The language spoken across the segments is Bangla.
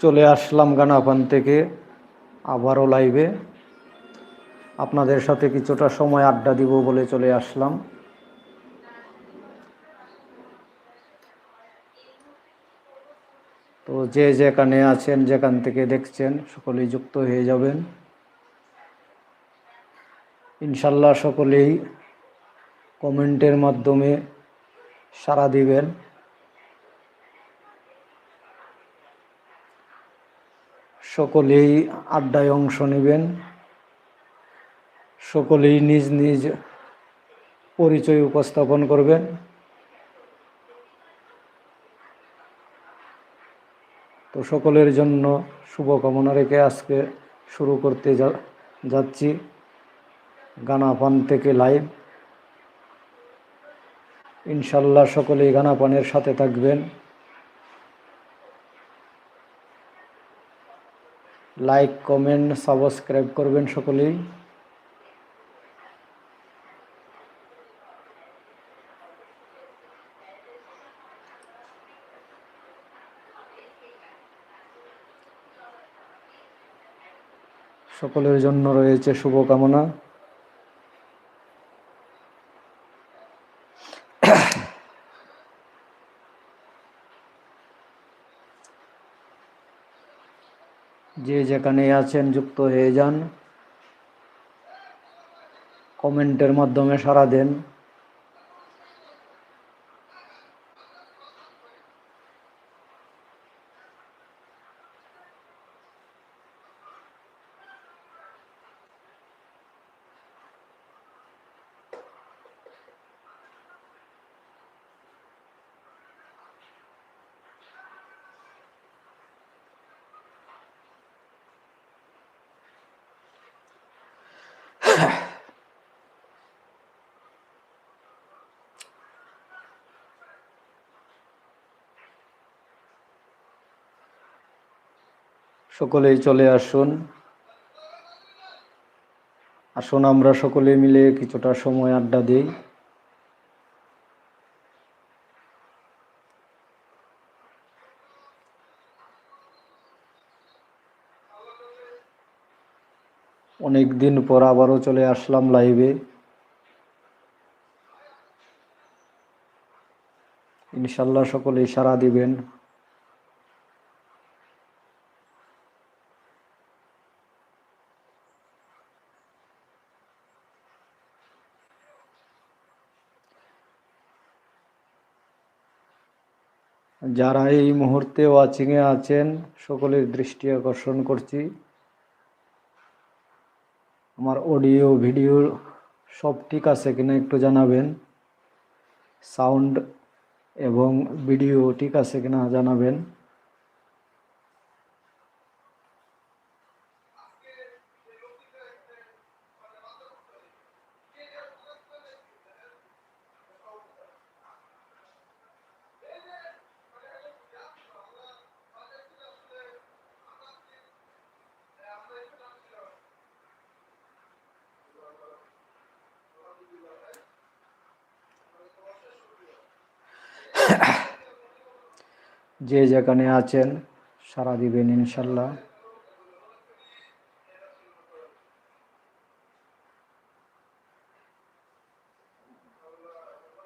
চলে আসলাম গানাপান থেকে, আবারও লাইভে আপনাদের সাথে কিছুটা সময় আড্ডা দিব বলে চলে আসলাম। তো যে যেখানে আছেন, যেখান থেকে দেখছেন, সকলেই যুক্ত হয়ে যাবেন। ইনশাল্লাহ সকলেই কমেন্টের মাধ্যমে সাড়া দিবেন। সকলেই আড্ডায় অংশ নেবেন। সকলেই নিজ নিজ পরিচয় উপস্থাপন করবেন। তো সকলের জন্য শুভকামনা রেখে আজকে শুরু করতে যাচ্ছি। গানাপান থেকে লাইভ। ইনশাল্লাহ সকলেই গানাপানের সাথে থাকবেন। লাইক কমেন্ট সাবস্ক্রাইব করবেন সকলেই। সকলের জন্য রয়েছে শুভকামনা যে যেখানে আছেন যুক্ত হয়ে যান। কমেন্টের মাধ্যমে সারা দেন। সকলেই চলে আসুন। আসুন আমরা সকলে মিলে কিছুটা সময় আড্ডা দিই। অনেক দিন পর আবারও চলে আসলাম লাইভে। ইনশাল্লাহ সকলেই সারা দিবেন। যারা এই মুহূর্তে ওয়াচিংয়ে আছেন, সকলের দৃষ্টি আকর্ষণ করছি। আমার অডিও ভিডিও সব ঠিক আছে কিনা একটু জানাবেন। সাউন্ড এবং ভিডিও ঠিক আছে কিনা জানাবেন। যে যেখানে আছেন সারা দিবেন ইনশাল্লাহ।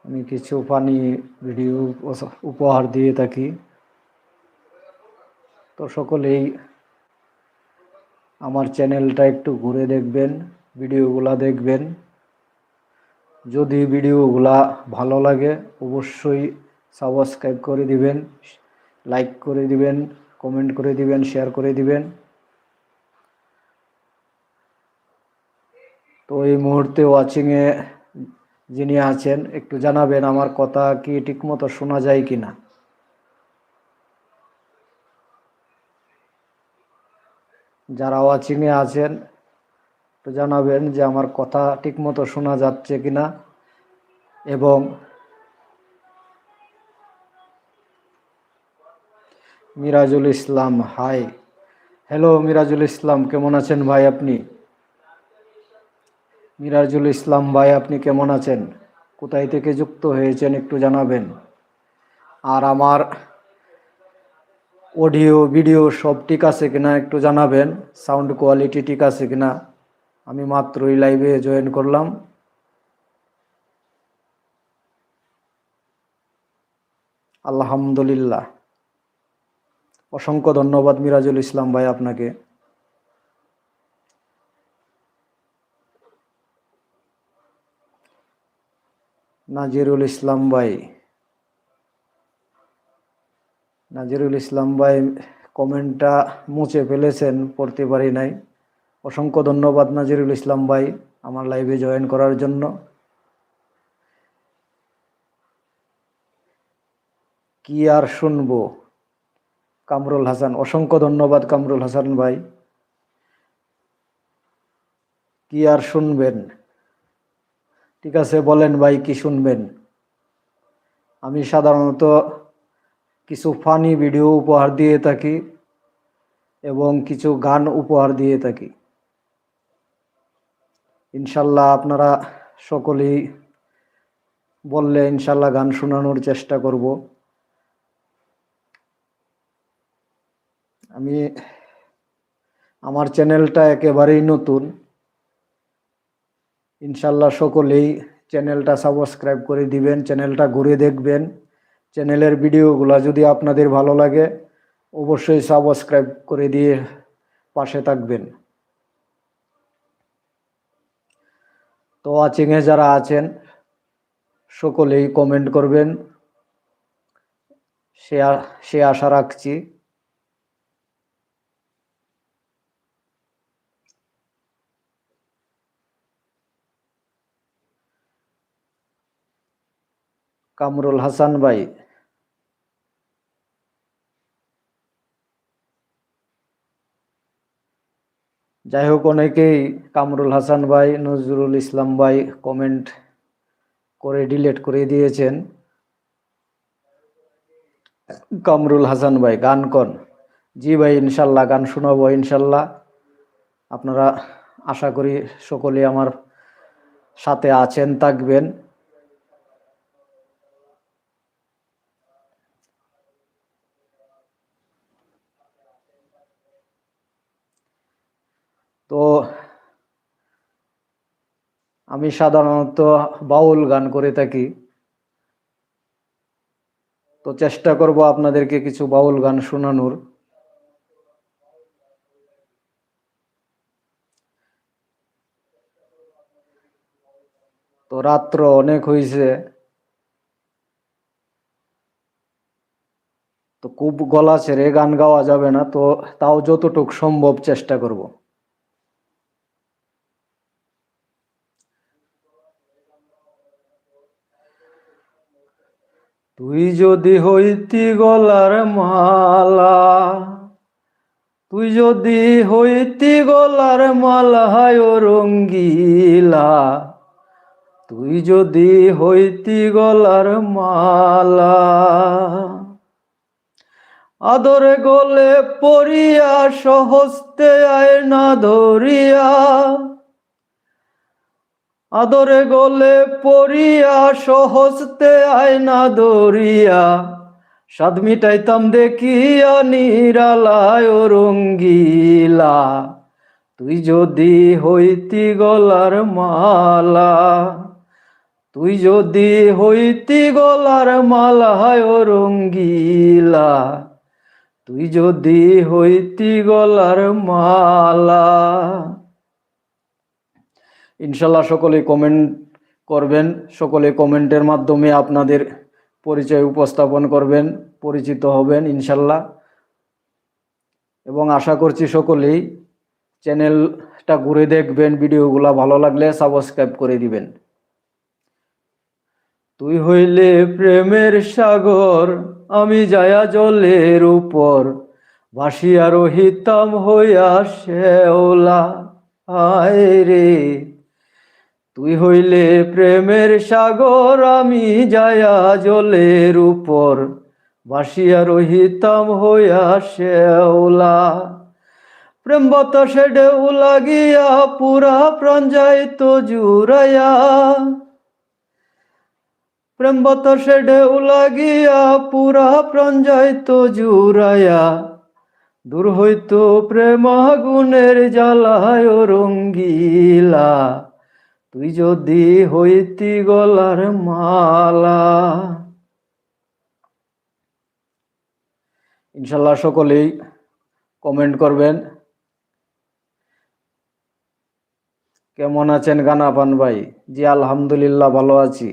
আমি কিছু পানি ভিডিও উপহার দিয়ে থাকি। তো সকলেই আমার চ্যানেলটা একটু ঘুরে দেখবেন, ভিডিওগুলা দেখবেন। যদি ভিডিওগুলা ভালো লাগে, অবশ্যই সাবস্ক্রাইব করে দিবেন। লাইক করে দিবেন কমেন্ট করে দিবেন শেয়ার করে দিবেন। তো এই মুহূর্তে ওয়াচিংয়ে যিনি আছেন, একটু জানাবেন আমার কথা কি ঠিকমতো শোনা যায় কি না যারা ওয়াচিংয়ে আছেন, একটু জানাবেন যে আমার কথা ঠিকমতো শোনা যাচ্ছে কিনা। এবং মিরাজুল ইসলাম, হাই। হ্যালো মিরাজুল ইসলাম, কেমন আছেন ভাই আপনি? মিরাজুল ইসলাম ভাই, আপনি কেমন আছেন? কোথায় থেকে যুক্ত হয়েছেন একটু জানাবেন। আর আমার অডিও, ভিডিও সব ঠিক আছে কিনা একটু জানাবেন? সাউন্ড কোয়ালিটি ঠিক আছে কিনা? আমি মাত্রই লাইভে জয়েন করলাম। আলহামদুলিল্লাহ। অসংখ্য ধন্যবাদ মিরাজুল ইসলাম ভাই আপনাকে। নাজিরুল ইসলাম ভাই। নাজিরুল ইসলাম ভাই কমেন্টটা মুছে ফেলেছেন, পড়তে পারি নাই। অসংখ্য ধন্যবাদ নাজিরুল ইসলাম ভাই আমার লাইভে জয়েন করার জন্য। কি আর শুনব? কামরুল হাসান, অসংখ্য ধন্যবাদ কামরুল হাসান ভাই। কি আর শুনবেন? ঠিক আছে, বলেন ভাই, কি শুনবেন? আমি সাধারণত কিছু ফানি ভিডিও উপহার দিয়ে থাকি এবং কিছু গান উপহার দিয়ে থাকি। ইনশাল্লাহ আপনারা সকলেই বললে ইনশাল্লাহ গান শোনানোর চেষ্টা করব। আমি আমার চ্যানেলটা একেবারেই নতুন। ইনশাল্লাহ সকলেই চ্যানেলটা সাবস্ক্রাইব করে দিবেন, চ্যানেলটা ঘুরে দেখবেন। চ্যানেলের ভিডিওগুলো যদি আপনাদের ভালো লাগে, অবশ্যই সাবস্ক্রাইব করে দিয়ে পাশে থাকবেন। তো ওয়াচিংয়ে যারা আছেন, সকলেই কমেন্ট করবেন। সে সে আশা রাখছি কামরুল হাসান ভাই। যাই হোক, অনেকেই কামরুল হাসান ভাই, নজরুল ইসলাম ভাই কমেন্ট করে ডিলেট করে দিয়েছেন। কামরুল হাসান ভাই, গান কন। জি ভাই, ইনশাল্লাহ গান শোনাবো, ইনশাল্লাহ। আপনারা আশা করি সকলে আমার সাথে আছেন, থাকবেন তো আমি সাধারণত বাউল গান করে থাকি। তো চেষ্টা করব আপনাদেরকে কিছু বাউল গান শোনানোর। তো রাত্র অনেক হয়েছে তো খুব গলা ছেড়ে গান গাওয়া যাবে না, তো তাও যতটুক সম্ভব চেষ্টা করব। তুই যদি হইতি গলার মালা, তুই যদি হইতি গলার মালা হায় রঙ্গিলা, তুই যদি হইতি গলার মালা, আদরে গলে পড়িয়া সহস্তে আয় না ধরিয়া আদরে গলে পড়িয়া সহজতে আয়না দরিয়া সাদ মিটাইতাম দেখিয়া নিরালায় রঙ্গিলা। তুই যদি হইতি গলার মালা, তুই যদি হইতি গলার মালা রঙ্গিলা, তুই যদি হইতি গলার মালা। ইনশাল্লাহ সকলে কমেন্ট করবেন সকলে কমেন্টের মাধ্যমে আপনাদের পরিচয় উপস্থাপন করবেন, পরিচিত হবেন ইনশাল্লাহ। এবং আশা করছি সকলেই চ্যানেলটা ঘুরে দেখবেন, ভিডিওগুলো ভালো লাগলে সাবস্ক্রাইব করে দিবেন। তুই হইলে প্রেমের সাগর, আমি যায়া জলের উপর, ভাসিয়া রহিতাম হইয়া শেওলা আয় রে। তুই হইলে প্রেমের সাগর, আমি যায়া জলের উপর। ভাসিয়া রহিতাম হইয়া শেওলা প্রেম বাতাসে ঢেউ লাগিয়া, পুরা প্রাণ যাইতো জুড়াইয়া। প্রেম বাতাসে ঢেউ লাগিয়া, পুরা প্রাণ যাইতো জুড়াইয়া। দূর হইতো প্রেম আগুনের জ্বালায় রঙ্গিলা। তুই যদি হইতি গলার মালা। ইনশাল্লাহ সকলেই কমেন্ট করবেন। কেমন আছেন গানাপান ভাই? জি, আলহামদুলিল্লাহ, ভালো আছি।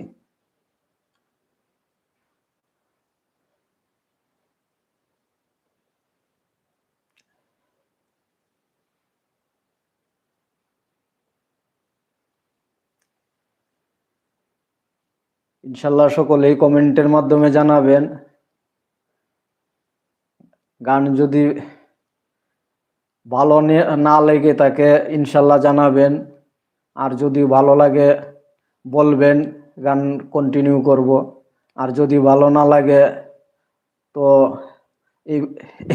ইনশাল্লাহ সকলেই কমেন্টের মাধ্যমে জানাবেন। গান যদি ভালো নে- লেগে তাকে ইনশাল্লাহ জানাবেন। আর যদি ভালো লাগে, বলবেন, গান কন্টিনিউ করব। আর যদি ভালো না লাগে, তো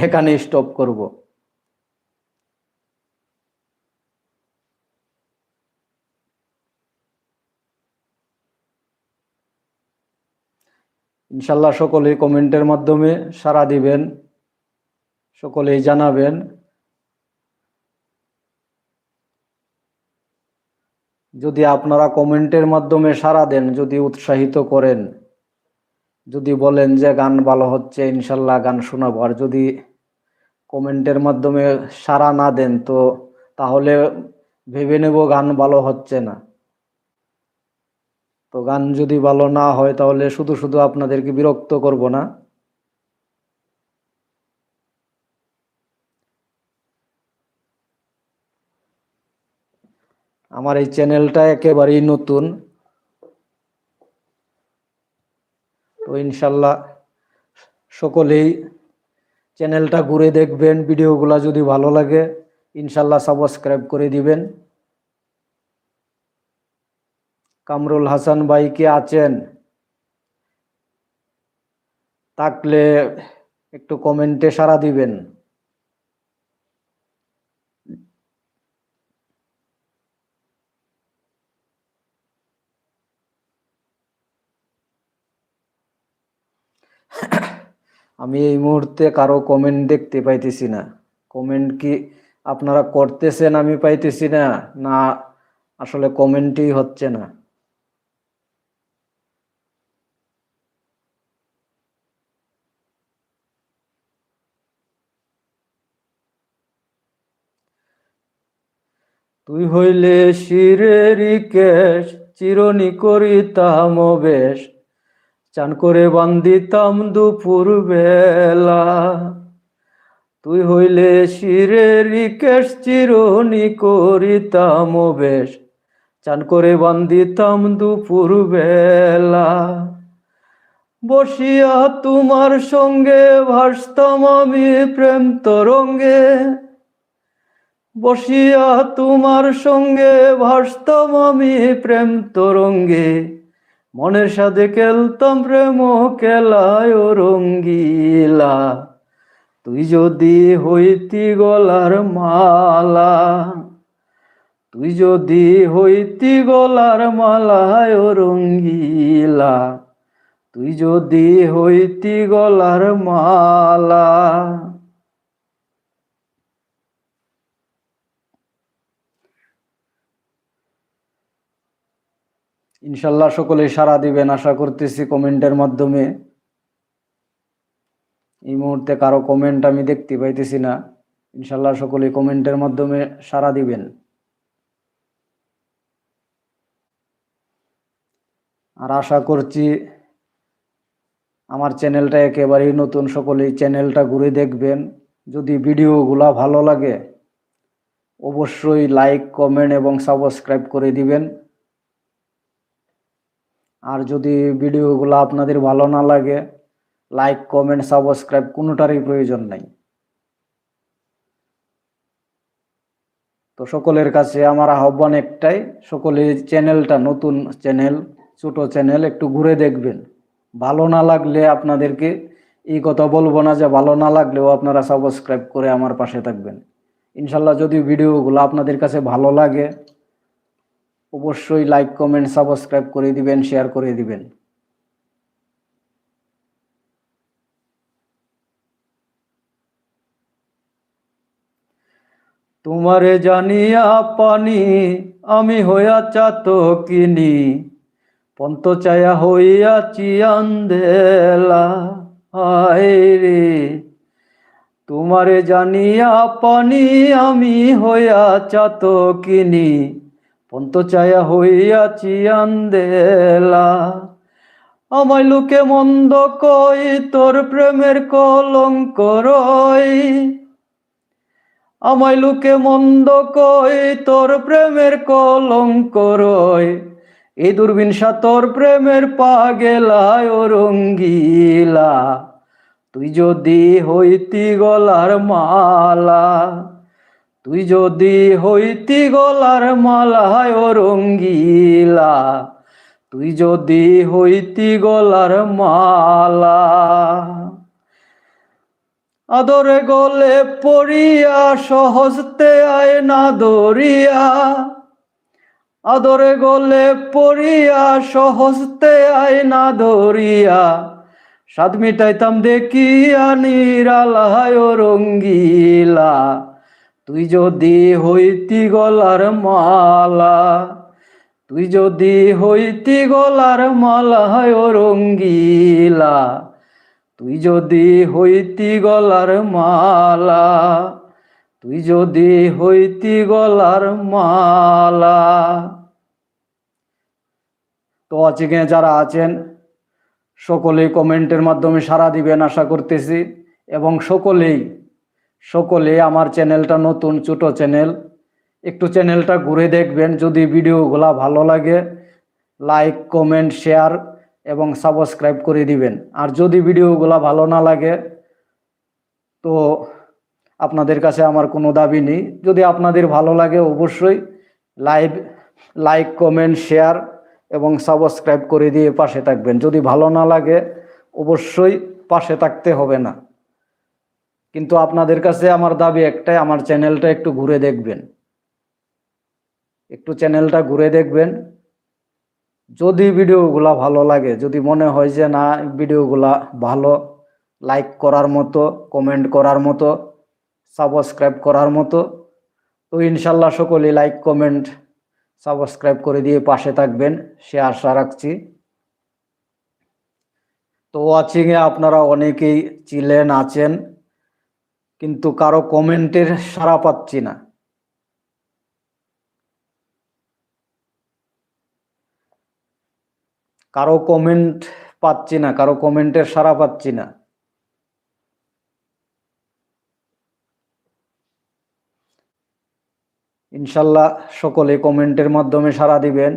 এখানে স্টপ করব। ইনশাল্লাহ সকলেই কমেন্টের মাধ্যমে সাড়া দিবেন, সকলেই জানাবেন। যদি আপনারা কমেন্টের মাধ্যমে সাড়া দেন, যদি উৎসাহিত করেন, যদি বলেন যে গান ভালো হচ্ছে, ইনশাল্লাহ গান শোনাবো। আর যদি কমেন্টের মাধ্যমে সাড়া না দেন, তো তাহলে ভেবে নেব গান ভালো হচ্ছে না। তো গান যদি ভালো না হয় তাহলে শুধু শুধু আপনাদেরকে বিরক্ত করব না। আমার এই চ্যানেলটা একেবারেই নতুন। তো ইনশাল্লাহ সকলেই চ্যানেলটা ঘুরে দেখবেন, ভিডিওগুলা যদি ভালো লাগে, ইনশাল্লাহ সাবস্ক্রাইব করে দিবেন। কামরুল হাসান ভাই কে আছেন? থাকলে একটু কমেন্টে সাড়া দিবেন। আমি এই মুহূর্তে কারও কমেন্ট দেখতে পাইতেছি না। কমেন্ট কি আপনারা করতেছেন আমি পাইতেছি না? না, আসলে কমেন্টই হচ্ছে না। তুই হইলে শিরের কেশ, চিরনি করিতাম বেশ। চান করে বান্দিতাম দুপুর বেলা তুই হইলে শিরের কেশ, চিরনি করিতাম বেশ। চান করে বান্দিতাম দুপুর বেলা বসিয়া তোমার সঙ্গে ভাসতাম আমি প্রেম তরঙ্গে। বসিয়া তোমার সঙ্গে ভাসতাম আমি প্রেম তরঙ্গে। মনের সাথে খেলতাম প্রেম খেলায় রঙ্গিলা। তুই যদি হইতি গলার মালা, তুই যদি হইতি গলার মালায় রঙ্গিলা, তুই যদি হইতি গলার মালা। ইনশাল্লাহ সকলে সারা দিবেন, আশা করতেছি কমেন্টের মাধ্যমে। এই মুহূর্তে কারও কমেন্ট আমি দেখতে পাইতেছি না। ইনশাল্লাহ সকলে কমেন্টের মাধ্যমে সারা দিবেন। আর আশা করছি আমার চ্যানেলটা একেবারেই নতুন, সকলেই চ্যানেলটা ঘুরে দেখবেন। যদি ভিডিওগুলা ভালো লাগে, অবশ্যই লাইক কমেন্ট এবং সাবস্ক্রাইব করে দিবেন। যদি ভিডিওগুলো আপনাদের ভালো না লাগে লাইক কমেন্ট সাবস্ক্রাইব কোনোটারই প্রয়োজন নাই। তো সকলের কাছে আমার আহ্বান একটাই, সকলে চ্যানেলটা, নতুন চ্যানেল, ছোট চ্যানেল একটু ঘুরে দেখবেন। ভালো না লাগলে আপনাদেরকে এই কথা বলব না যে ভালো না লাগলেও আপনারা সাবস্ক্রাইব করে আমার পাশে থাকবেন। ইনশাল্লাহ যদি ভিডিওগুলো আপনাদের কাছে ভালো লাগে অবশ্যই লাইক কমেন্ট সাবস্ক্রাইব করে দিবেন শেয়ার করে দিবেন। তোমারে জানিয়া পানি, আমি হইয়া চাতকিনি। পন্ত চায়া হইয়া চিয়ান্দেলা আয় রে। তোমারে জানিয়া পানি, আমি হইয়া চাতকিনি। কিনি পন্ত চায়া হইয়াছি আন্ধেলা আমায় লোকে মন্দ কই, তোর প্রেমের কলঙ্ক রই। আমায় লোকে মন্দ কই, তোর প্রেমের কলঙ্ক রই। এই দুর্বিনসা তোর প্রেমের পাগেলায় ও রঙ্গিলা তুই যদি হইতি গলার মালা তুই যদি হইতি গলার মালায় রঙ্গিলা, তুই যদি হইতি গলার মালা, আদরে গলে পড়িয়া সহজতে আয় না দরিয়া, আদরে গলে পড়িয়া সহজতে আয় না দরিয়া সাত মিটাইতাম দেখিয়া নিরালায় রঙ্গিলা। তুই যদি হইতি গলার মালা, তুই যদি হইতি গলার মালা ও রঙ্গিলা, তুই যদি হইতি গলার মালা, তুই যদি হইতি গলার মালা। তো আজকে যারা আছেন, সকলেই কমেন্টের মাধ্যমে সাড়া দিবেন আশা করতেছি, এবং সকলেই সকলে আমার চ্যানেলটা নতুন, ছোট চ্যানেল, একটু চ্যানেলটা ঘুরে দেখবেন। যদি ভিডিওগুলা ভালো লাগে, লাইক, কমেন্ট, শেয়ার এবং সাবস্ক্রাইব করে দিবেন। আর যদি ভিডিওগুলা ভালো না লাগে, তো আপনাদের কাছে আমার কোনো দাবি নেই। যদি আপনাদের ভালো লাগে, অবশ্যই লাইভ, লাইক, কমেন্ট, শেয়ার এবং সাবস্ক্রাইব করে দিয়ে পাশে থাকবেন। যদি ভালো না লাগে, অবশ্যই পাশে থাকতে হবে না। কিন্তু আপনাদের কাছে আমার দাবি একটাই, আমার চ্যানেলটা একটু ঘুরে দেখবেন। একটু চ্যানেলটা ঘুরে দেখবেন। যদি ভিডিওগুলা ভালো লাগে, যদি মনে হয় যে না, ভিডিওগুলা ভালো, লাইক করার মতো, কমেন্ট করার মতো, সাবস্ক্রাইব করার মতো, তো ইনশাল্লাহ সকলেই লাইক, কমেন্ট, সাবস্ক্রাইব করে দিয়ে পাশে থাকবেন। সে আশা রাখছি। তো ওয়াচিংয়ে আপনারা অনেকেই ছিলেন আছেন। কিন্তু কারও কমেন্টের সাড়া পাচ্ছি না। কারও কমেন্ট পাচ্ছি না, কারও কমেন্টের সাড়া পাচ্ছি না। ইনশাল্লাহ সকলে কমেন্টের মাধ্যমে সাড়া দিবেন।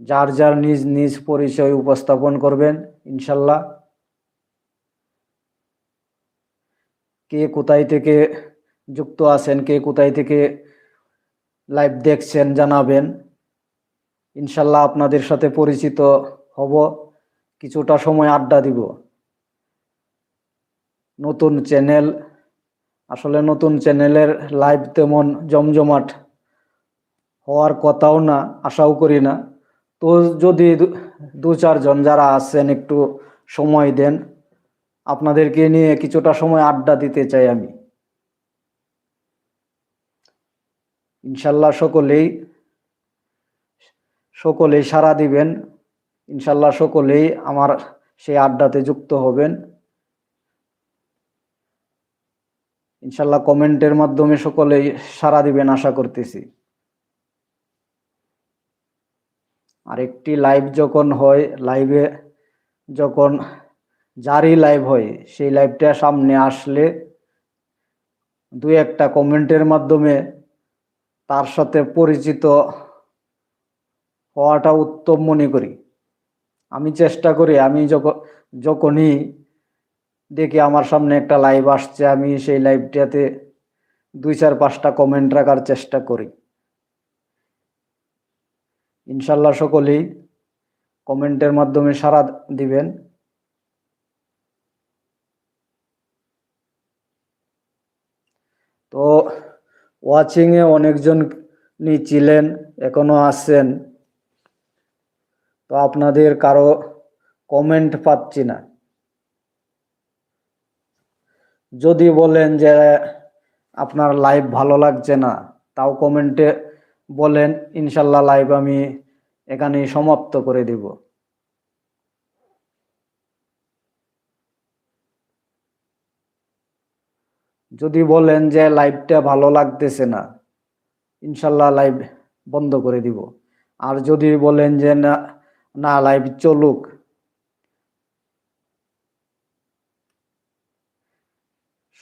যার যার নিজ নিজ পরিচয় উপস্থাপন করবেন, ইনশাল্লাহ। কে কোথায় থেকে যুক্ত আছেন, কে কোথায় থেকে লাইভ দেখছেন, জানাবেন। ইনশাল্লাহ আপনাদের সাথে পরিচিত হব। কিছুটা সময় আড্ডা দিব। নতুন চ্যানেল আসলে নতুন চ্যানেলের লাইভ তেমন জমজমাট হওয়ার কথাও না, আশাও করি না। তো যদি দু- চারজন যারা আছেন একটু সময় দেন। আপনাদেরকে নিয়ে কিছুটা সময় আড্ডা দিতে চাই আমি। ইনশাল্লাহ সকলেই সকলেই সাড়া দিবেন। ইনশাল্লাহ সকলেই আমার সেই আড্ডাতে যুক্ত হবেন। ইনশাল্লাহ কমেন্টের মাধ্যমে সকলেই সাড়া দিবেন আশা করতেছি। আর একটি লাইভ যখন হয়, লাইভে যখন যারই লাইভ হয়, সেই লাইভটা সামনে আসলে দুই একটা কমেন্টের মাধ্যমে তার সাথে পরিচিত হওয়াটা উত্তম মনে করি। আমি চেষ্টা করি, আমি যখন যখনই দেখি আমার সামনে একটা লাইভ আসছে, আমি সেই লাইভটাতে দুই চার পাঁচটা কমেন্ট রাখার চেষ্টা করি। ইনশাল্লাহ সকলেই কমেন্টের মাধ্যমে সারা দিবেন তো ওয়াচিংয়ে অনেকজন ছিলেন, এখনও আছেন তো আপনাদের কারও কমেন্ট পাচ্ছি না। যদি বলেন যে, আপনার লাইভ ভালো লাগছে না, তাও কমেন্টে বলেন। ইনশাল্লাহ লাইভ আমি এখানেই সমাপ্ত করে দিব। যদি বলেন যে লাইভটা ভালো লাগতেছে না, ইনশাল্লাহ লাইভ বন্ধ করে দিব। আর যদি বলেন যে না না লাইভ চলুক।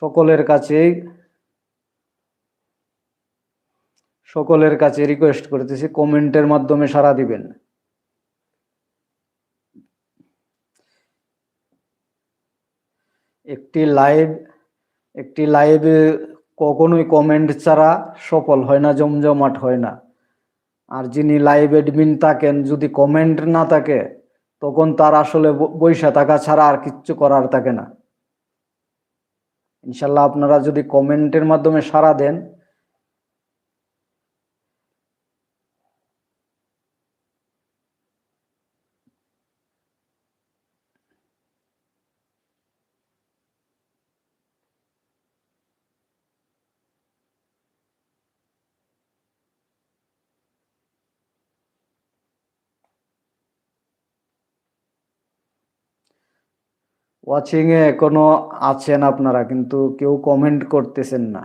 সকলের কাছেই সকলের কাছে রিকোয়েস্ট করতেছি কমেন্টের মাধ্যমে সাড়া দিবেন। একটি লাইভ একটি লাইভে কখনোই কমেন্ট ছাড়া সফল হয় না, জমজমাট হয় না। আর যিনি লাইভ এডমিন থাকেন, যদি কমেন্ট না থাকে, তখন তার আসলে বৈশা থাকা ছাড়া আর কিচ্ছু করার থাকে না। ইনশাল্লাহ আপনারা যদি কমেন্টের মাধ্যমে সাড়া দেন ওয়াচিং এ এখনও আছেন আপনারা, কিন্তু কেউ কমেন্ট করতেছেন না।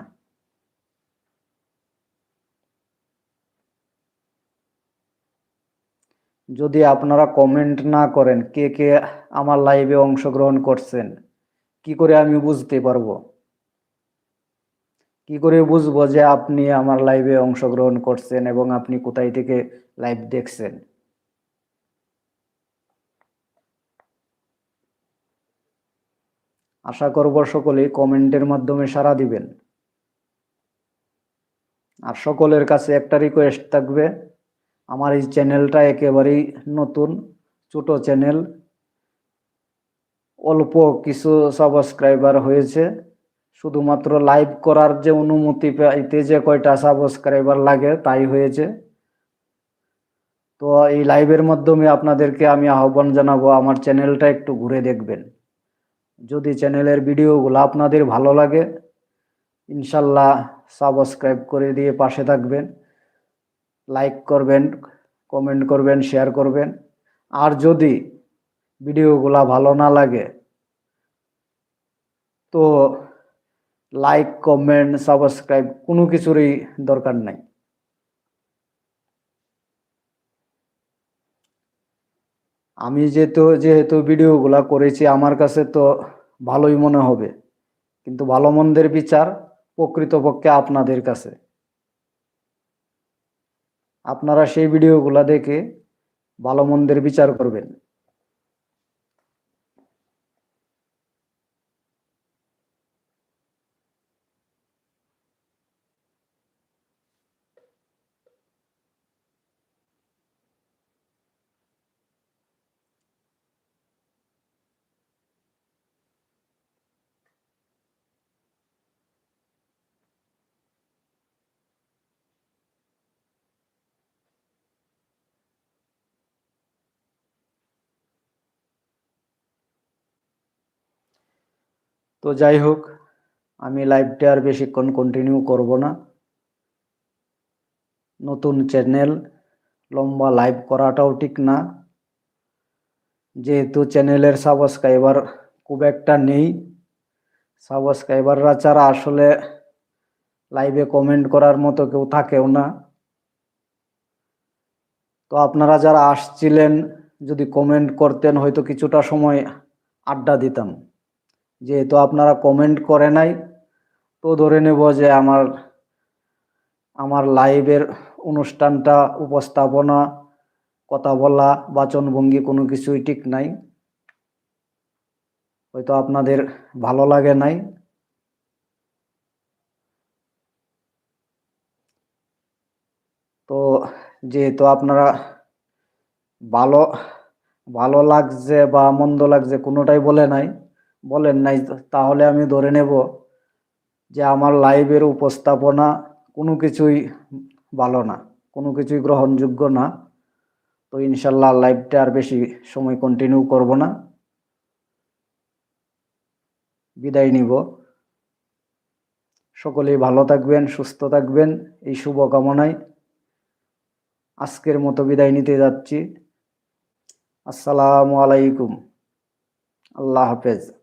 যদি আপনারা কমেন্ট না করেন, কে কে আমার লাইভে অংশগ্রহণ করছেন, কি করে আমি বুঝতে পারব? কি করে বুঝব যে আপনি আমার লাইভে অংশগ্রহণ করছেন এবং আপনি কোথায় থেকে লাইভ দেখছেন? আশা করব সকলেই কমেন্টের মাধ্যমে সাড়া দিবেন। আর সকলের কাছে একটা রিকোয়েস্ট থাকবে, আমার এই চ্যানেলটা একেবারেই নতুন, ছোট চ্যানেল অল্প কিছু সাবস্ক্রাইবার হয়েছে, শুধুমাত্র লাইভ করার যে অনুমতি পাইতে যে কয়টা সাবস্ক্রাইবার লাগে তাই হয়েছে। তো এই লাইভের মাধ্যমে আপনাদেরকে আমি আহ্বান জানাব, আমার চ্যানেলটা একটু ঘুরে দেখবেন। যদি চ্যানেলের ভিডিওগুলো আপনাদের ভালো লাগে, ইনশাল্লাহ সাবস্ক্রাইব করে দিয়ে পাশে থাকবেন। লাইক করবেন কমেন্ট করবেন শেয়ার করবেন। আর যদি ভিডিওগুলা ভালো না লাগে, তো লাইক কমেন্ট সাবস্ক্রাইব কোনো কিছুরই দরকার নাই। আমি যেহেতু যেহেতু ভিডিওগুলা করেছি, আমার কাছে তো ভালোই মনে হবে। কিন্তু ভালো মন্দের বিচার প্রকৃতপক্ষে আপনাদের কাছে। আপনারা সেই ভিডিওগুলা দেখে ভালো মন্দের বিচার করবেন। যাই হোক, আমি লাইভটা আর বেশিক্ষণ কন্টিনিউ করব না। নতুন চ্যানেল লম্বা লাইভ করাটাও ঠিক না। যেহেতু চ্যানেলের সাবস্ক্রাইবার খুব একটা নেই সাবস্ক্রাইবাররা ছাড়া আসলে লাইভে কমেন্ট করার মতো কেউ থাকেও না। তো আপনারা যারা আসছিলেন, যদি কমেন্ট করতেন, হয়তো কিছুটা সময় আড্ডা দিতাম। যেহেতু আপনারা কমেন্ট করে নাই, তো ধরে নেব যে আমার আমার লাইভের অনুষ্ঠানটা, উপস্থাপনা, কথা বলা, বাচনভঙ্গি কোনো কিছুই ঠিক নাই। হয়তো আপনাদের ভালো লাগে নাই। তো যেহেতু আপনারা ভালো ভালো লাগছে বা মন্দ লাগছে কোনোটাই বলে নাই বলেন নাই, তাহলে আমি ধরে নেব যে আমার লাইভের উপস্থাপনা কোনো কিছুই ভালো না, কোনো কিছুই গ্রহণযোগ্য না। তো ইনশাল্লাহ লাইভটা আর বেশি সময় কন্টিনিউ করব না। বিদায় নিব। সকলেই ভালো থাকবেন, সুস্থ থাকবেন, এই শুভকামনায় আজকের মতো বিদায় নিতে যাচ্ছি। আসসালামু আলাইকুম। আল্লাহ হাফেজ।